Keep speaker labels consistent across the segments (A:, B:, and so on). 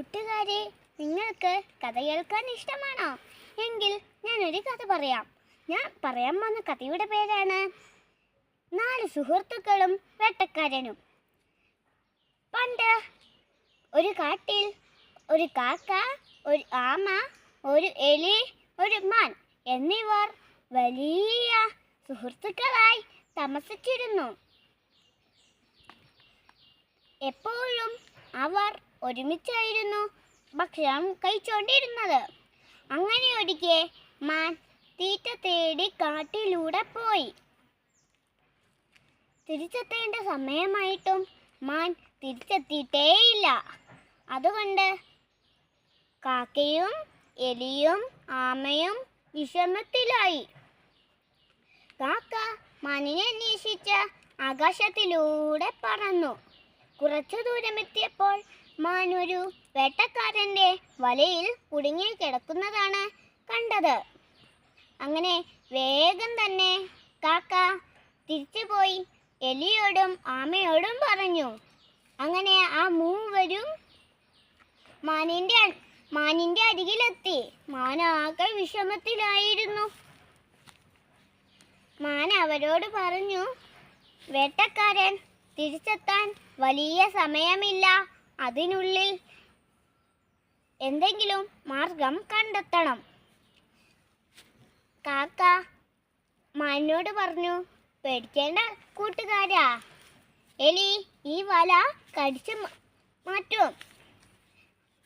A: കൂട്ടുകാരെ നിങ്ങൾക്ക് കഥ കേൾക്കാൻ ഇഷ്ടമാണോ? എങ്കിൽ ഞാനൊരു കഥ പറയാം. ഞാൻ പറയാൻ വന്ന കഥയുടെ പേരാണ് നാല് സുഹൃത്തുക്കളും വെട്ടക്കാരനും. പണ്ട് ഒരു കാട്ടിൽ ഒരു കാക്ക ഒരു ആമ ഒരു എലി ഒരു മാൻ എന്നിവർ വലിയ സുഹൃത്തുക്കളായി താമസിച്ചിരുന്നു. എപ്പോഴും അവർ ഒരുമിച്ചായിരുന്നു ഭക്ഷണം കഴിച്ചുകൊണ്ടിരുന്നത് അങ്ങനെ ഒരിക്കെ മാൻ തീറ്റ തേടി കാട്ടിലൂടെ പോയി. തിരിച്ചെത്തേണ്ട സമയമായിട്ടും മാൻ തിരിച്ചെത്തിയിട്ടേയില്ല. അതുകൊണ്ട് കാക്കയും എലിയും ആമയും വിഷമത്തിലായി. കാക്ക മാനിനെ അന്വേഷിച്ച് ആകാശത്തിലൂടെ പറന്നു. കുറച്ചു ദൂരമെത്തിയപ്പോൾ മാൻ ഒരു വേട്ടക്കാരന്റെ വലയിൽ കുടുങ്ങി കിടക്കുന്നതാണ് കണ്ടത്. അങ്ങനെ വേഗം തന്നെ കാക്ക തിരിച്ചുപോയി എലിയോടും ആമയോടും പറഞ്ഞു. അങ്ങനെ ആ മൂവരും മാനിന്റെ മാനിന്റെ അരികിലെത്തി. മാനാകെ വിഷമത്തിലായിരുന്നു. മാൻ അവരോട് പറഞ്ഞു വേട്ടക്കാരൻ തിരിച്ചെത്താൻ വലിയ സമയമില്ല. അതിനുള്ളിൽ എന്തെങ്കിലും മാർഗം കണ്ടെത്തണം. കാക്ക മാനോട് പറഞ്ഞു പേടിക്കേണ്ട കൂട്ടുകാരാ. എലി ഈ വല കടിച്ച് മാറ്റും.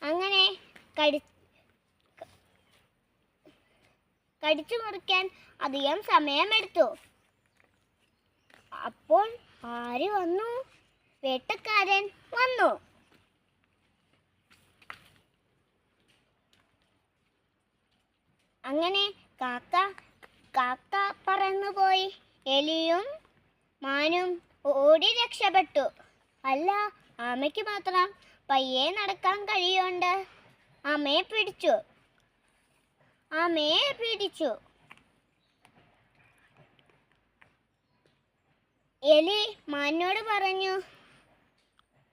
A: അങ്ങനെ കടി കടിച്ചു മുറിക്കാൻ അധികം സമയമെടുത്തു. അപ്പോൾ ആര് വന്നു? വേട്ടക്കാരൻ വന്നു. അങ്ങനെ കാക്ക കാക്ക പറന്നുപോയി. എലിയും മാനും ഓടി രക്ഷപ്പെട്ടു. അല്ല ആമയ്ക്ക് മാത്രം പയ്യെ നടക്കാൻ കഴിയുണ്ട്. ആമയെ പിടിച്ചു. ആമയെ പിടിച്ചു. എലി മാനോട് പറഞ്ഞു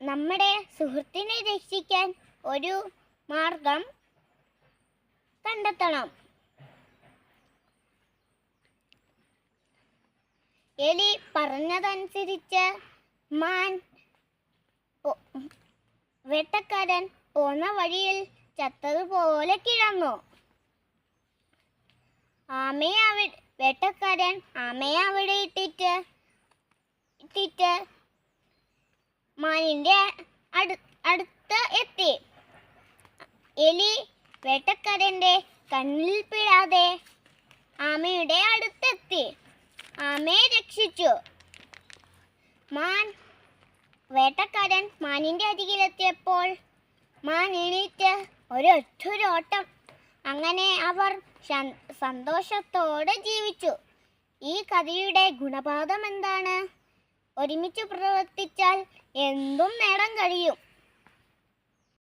A: നമ്മുടെ സുഹൃത്തിനെ രക്ഷിക്കാൻ ഒരു മാർഗം കണ്ടെത്തണം. എലി പറഞ്ഞതനുസരിച്ച് മാൻ വെട്ടക്കാരൻ പോന്ന വഴിയിൽ ചത്തതുപോലെ കിടന്നു. ആമയെ വേട്ടക്കാരൻ ആമയെ അവിടെ ഇട്ടിട്ട് ഇട്ടിട്ട് മാനിന്റെ അടു അടുത്ത് എത്തി. എലി വേട്ടക്കാരന്റെ കണ്ണിൽ പിഴാതെ ആമയുടെ അടുത്തെത്തി. ആമയെ രക്ഷിച്ചു. മാൻ വേട്ടക്കാരൻ മാനിന്റെ അരികിലെത്തിയപ്പോൾ മാൻ എണീറ്റ് ഒരൊറ്റൊരോട്ടം. അങ്ങനെ അവർ സന്തോഷത്തോടെ ജീവിച്ചു. ഈ കഥയുടെ ഗുണപാഠം എന്താണ്? ഒരുമിച്ച് പ്രവർത്തിച്ചാൽ എന്തും നേടാൻ കഴിയും.